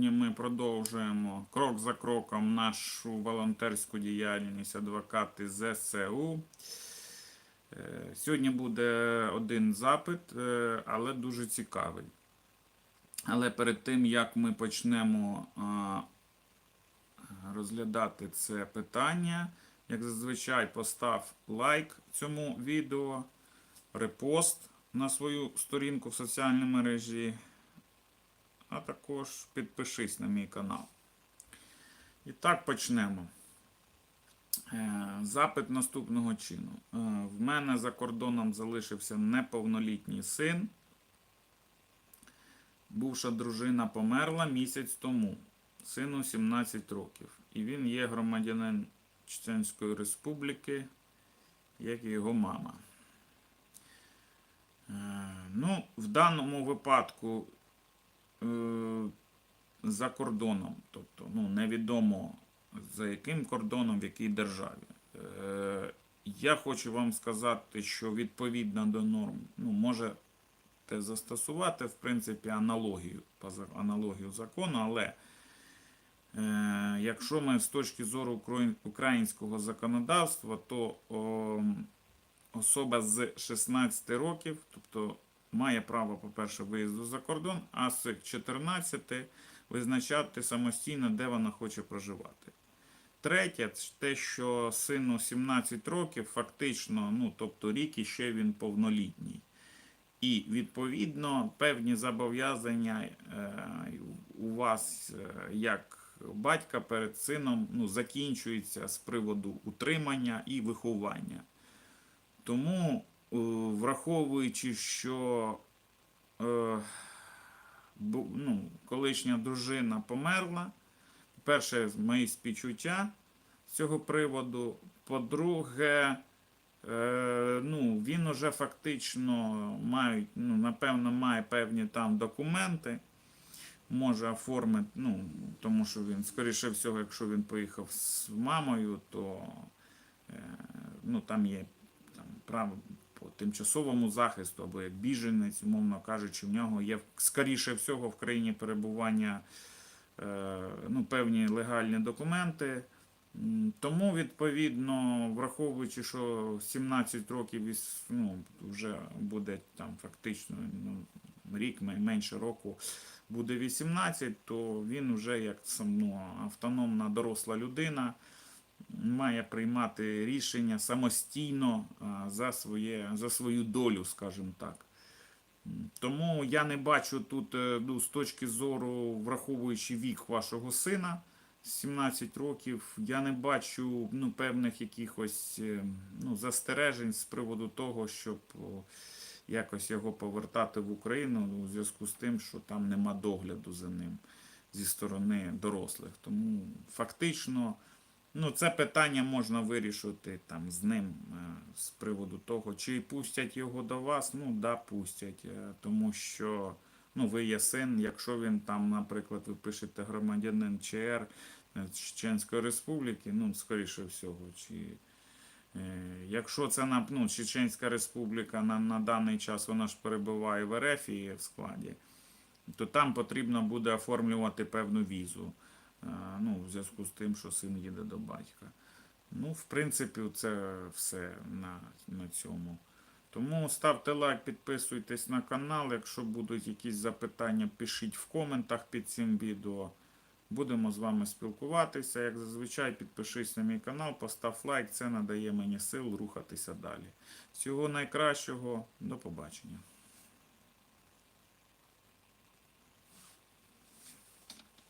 Сьогодні ми продовжуємо крок за кроком нашу волонтерську діяльність адвокати ЗСУ. Е, Сьогодні буде один запит, е, але дуже цікавий. Але перед тим, як ми почнемо розглядати це питання, як зазвичай, постав лайк цьому відео, репост на свою сторінку в соціальній мережі, а також підпишись на мій канал. І так почнемо. Е, Запит наступного чину. Е, В мене за кордоном залишився неповнолітній син. Бувша дружина померла місяць тому. Сину 17 років. І він є громадянин Чеченської Республіки, як і його мама. Е, Ну, в даному випадку за кордоном, тобто ну, невідомо за яким кордоном, в якій державі. Е, Я хочу вам сказати, що відповідно до норм, ну, можете застосувати, в принципі, аналогію, аналогію закону, але е, якщо ми з точки зору українського законодавства, то особа з 16 років, тобто має право, по-перше, виїзду за кордон, а з 14 визначати самостійно, де вона хоче проживати. Третє, те, що сину 17 років, фактично, ну тобто рік і ще він повнолітній. І відповідно певні зобов'язання е, у вас е, як батька перед сином ну, закінчуються з приводу утримання і виховання. Тому, враховуючи, що е, ну, колишня дружина померла, перше, мої співчуття з цього приводу. По-друге, е, ну, він уже фактично мають, ну, напевно, має певні там документи. Може оформити, ну, тому що він, скоріше всього, якщо він поїхав з мамою, то е, ну, там є там, право тимчасовому захисту або як біженець, умовно кажучи, в нього є скоріше всього в країні перебування е, ну, певні легальні документи. Тому, відповідно, враховуючи, що 17 років ну, вже буде там фактично ну, рік, ме- менше року буде 18, то він вже як сам, ну, автономна доросла людина має приймати рішення самостійно за, своє, за свою долю, скажімо так. Тому я не бачу тут, е, ну, з точки зору, враховуючи вік вашого сина, 17 років, я не бачу ну, певних якихось е, ну, застережень з приводу того, щоб якось його повертати в Україну у зв'язку з тим, що там нема догляду за ним зі сторони дорослих. Тому фактично. Ну, це питання можна вирішити там з ним е, з приводу того, чи пустять його до вас. Ну, да, пустять. е, Тому що ну, ви є син, якщо він там, наприклад, ви пишете громадянин ЧР е, Чеченської Республіки, ну, скоріше всього, чи якщо це ну, Чеченська Республіка на, на даний час вона ж перебуває в РФ і в складі, то там потрібно буде оформлювати певну візу. Ну, в зв'язку з тим, що син їде до батька. Ну, в принципі, це все на, на цьому. Тому ставте лайк, підписуйтесь на канал. Якщо будуть якісь запитання, пишіть в коментах під цим відео. Будемо з вами спілкуватися. Як зазвичай, підпишись на мій канал, постав лайк, це надає мені сил рухатися далі. Всього найкращого, до побачення.